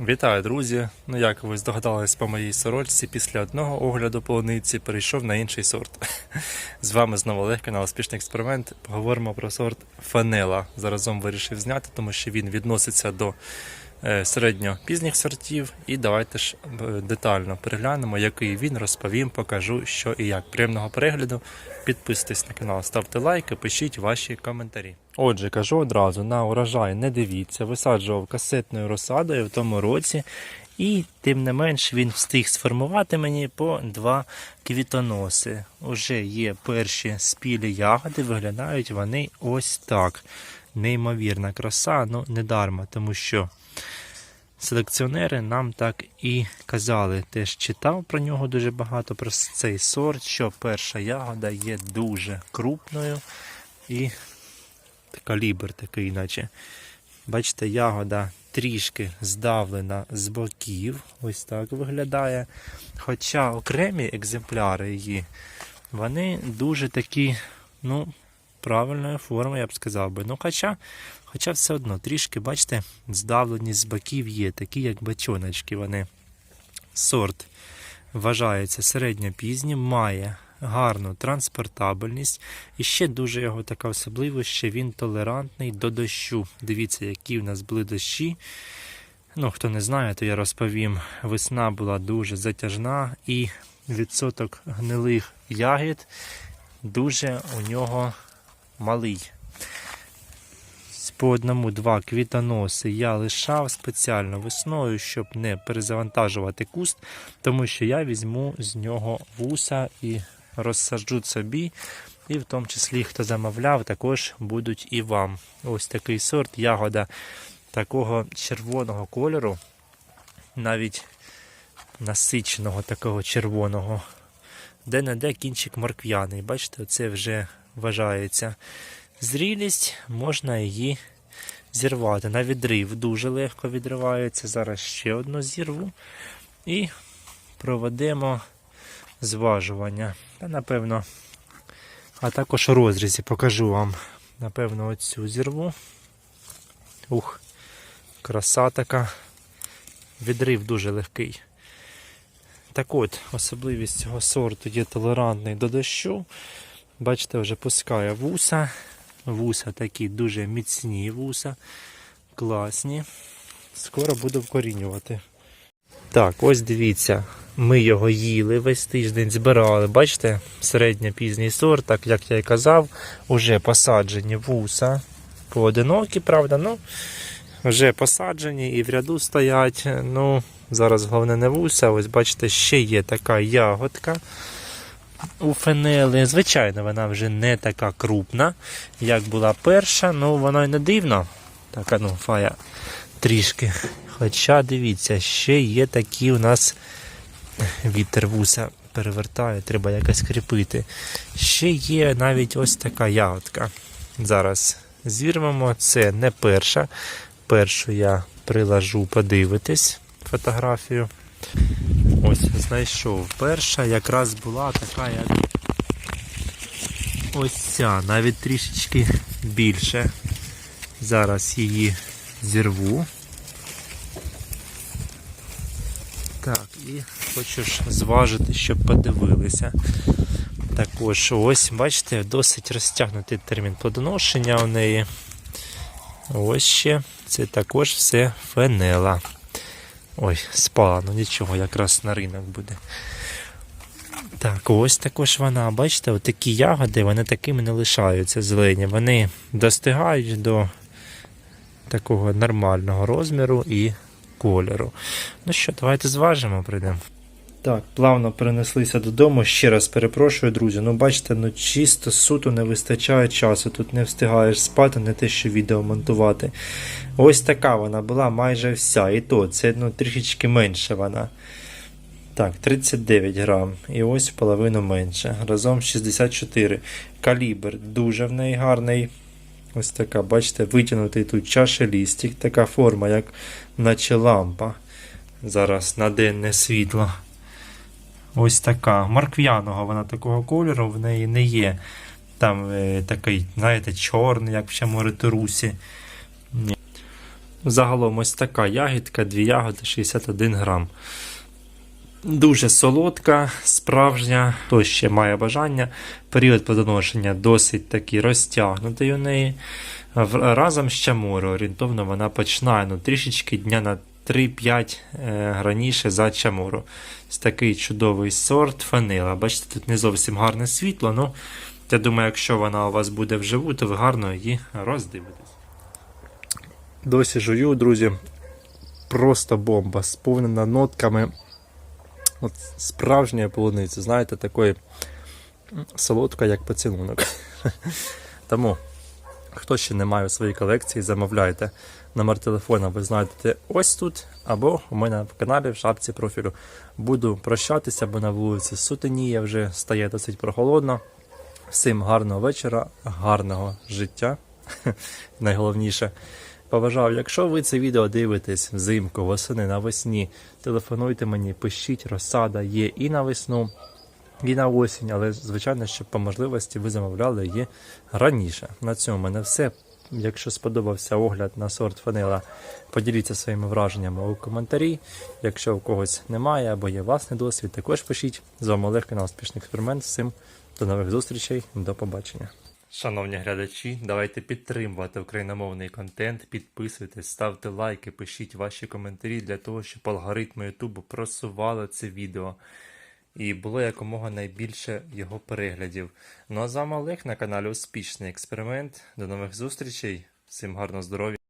Вітаю, друзі! Ну, як ви здогадались по моїй сорочці, після одного огляду полуниці перейшов на інший сорт. З вами знову Олег, канал Успішний експеримент. Поговоримо про сорт Фанела. Заразом вирішив зняти, тому що він відноситься до е, середньо-пізніх сортів. І давайте ж е, детально переглянемо, який він, розповім, покажу, що і як. Приємного перегляду. Підписуйтесь на канал, ставте лайки, пишіть ваші коментарі. Отже, кажу одразу, на урожай не дивіться, висаджував касетною розсадою в тому році, і тим не менш він встиг сформувати мені по два квітоноси. Уже є перші спілі ягоди, виглядають вони ось так. Неймовірна краса, ну не дарма, тому що селекціонери нам так і казали. Теж читав про нього дуже багато, про цей сорт, що перша ягода є дуже крупною і калібр такий, наче. Бачите, ягода трішки здавлена з боків. Ось так виглядає. Хоча окремі екземпляри її, вони дуже такі, ну, правильної форми, я б сказав би. Ну, хоча, хоча все одно трішки, бачите, здавлені з боків є, такі як бачоночки. Вони. Сорт вважається середньопізнім, має гарну транспортабельність. І ще дуже його така особливість, що він толерантний до дощу. Дивіться, які в нас були дощі. Ну, хто не знає, то я розповім. Весна була дуже затяжна і відсоток гнилих ягід дуже у нього малий. По одному-два квітоноси я лишав спеціально весною, щоб не перезавантажувати куст, тому що я візьму з нього вуса і розсаджу собі. І в тому числі, хто замовляв, також будуть і вам. Ось такий сорт, ягода такого червоного кольору, навіть насиченого такого червоного, де-не-де кінчик морквяний. Бачите, це вже вважається зрілість, можна її зірвати. На відрив дуже легко відривається. Зараз ще одну зірву. І проведемо зважування. Та, напевно, а також розрізі покажу вам. Напевно, оцю зірву. Ух, краса така. Відрив дуже легкий. Так от, особливість цього сорту є толерантний до дощу. Бачите, вже пускає вуса. Вуса такі дуже міцні вуса, класні. Скоро буду вкорінювати. Так, ось дивіться, ми його їли весь тиждень, збирали. Бачите, середньо-пізній сорт, так як я і казав, вже посаджені вуса. Поодинокі, правда, ну вже посаджені і в ряду стоять. Ну, зараз головне не вуса. Ось бачите, ще є така ягодка у фенели. Звичайно, вона вже не така крупна, як була перша, ну воно й не дивно. Так, а ну, фая трішки. Хоча дивіться, ще є такі у нас вітер вуса перевертає, треба якось кріпити. Ще є навіть ось така ягодка. Зараз зірвемо. Це не перша. Першу я прилажу подивитись фотографію. Ось знайшов. Перша якраз була така, як ось ця, навіть трішечки більше. Зараз її зірву. Так, і хочу ж зважити, щоб подивилися. Також ось, бачите, досить розтягнутий термін плодоношення у неї. Ось ще. Це також все фенела. Ой, спала, ну нічого, якраз на ринок буде. Так, ось також вона. Бачите, такі ягоди, вони такими не лишаються зелені. Вони достигають до такого нормального розміру і кольору. Ну що, давайте зважимо, прийдемо. Так, плавно перенеслися додому. Ще раз перепрошую, друзі. Ну, бачите, ну чисто суто не вистачає часу. Тут не встигаєш спати, не те, що відео монтувати. Ось така вона була майже вся. І то, це ну, трішечки менше вона. Так, 39 грам. І ось половину менше. Разом 64. Калібр дуже в неї гарний. Ось така, бачите, витягнутий тут чашелістик. Така форма, як наче лампа. Зараз на денне світло. Ось така. Маркв'яного вона такого кольору, в неї не є. Там е, такий, знаєте, чорний, як в чому риторусі. Загалом ось така ягідка, дві ягоди 61 грам. Дуже солодка, справжня, хто ще має бажання. Період плодоношення досить таки розтягнутий у неї. Разом з чамурою орієнтовно вона починає ну, трішечки дня на 3-5 е, раніше за чамуру. Ось такий чудовий сорт фанила. Бачите, тут не зовсім гарне світло, ну я думаю, якщо вона у вас буде вживу, то ви гарно її роздивитесь. Досі жую, друзі. Просто бомба, сповнена нотками от справжньої полуниці, знаєте, такої м, солодкої, як поцілунок. Тому, хто ще не має у своїй колекції, замовляйте. Номер телефона ви знайдете ось тут, або у мене в каналі в шапці профілю. Буду прощатися, бо на вулиці сутеніє, вже стає досить прохолодно. Всім гарного вечора, гарного життя. Найголовніше. Поважав, якщо ви це відео дивитесь взимку, восени, навесні, телефонуйте мені, пишіть, розсада є і на весну, і на осінь, але звичайно, щоб по можливості ви замовляли її раніше. На цьому в мене все. Якщо сподобався огляд на сорт фанила, поділіться своїми враженнями у коментарі. Якщо у когось немає або є власний досвід, також пишіть. З вами Олег, канал Успішний експеримент. Всім до нових зустрічей, до побачення. Шановні глядачі, давайте підтримувати україномовний контент, підписуйтесь, ставте лайки, пишіть ваші коментарі для того, щоб алгоритми Ютубу просували це відео і було якомога найбільше його переглядів. Ну а з вами Олег на каналі Успішний експеримент. До нових зустрічей, всім гарного здоров'я!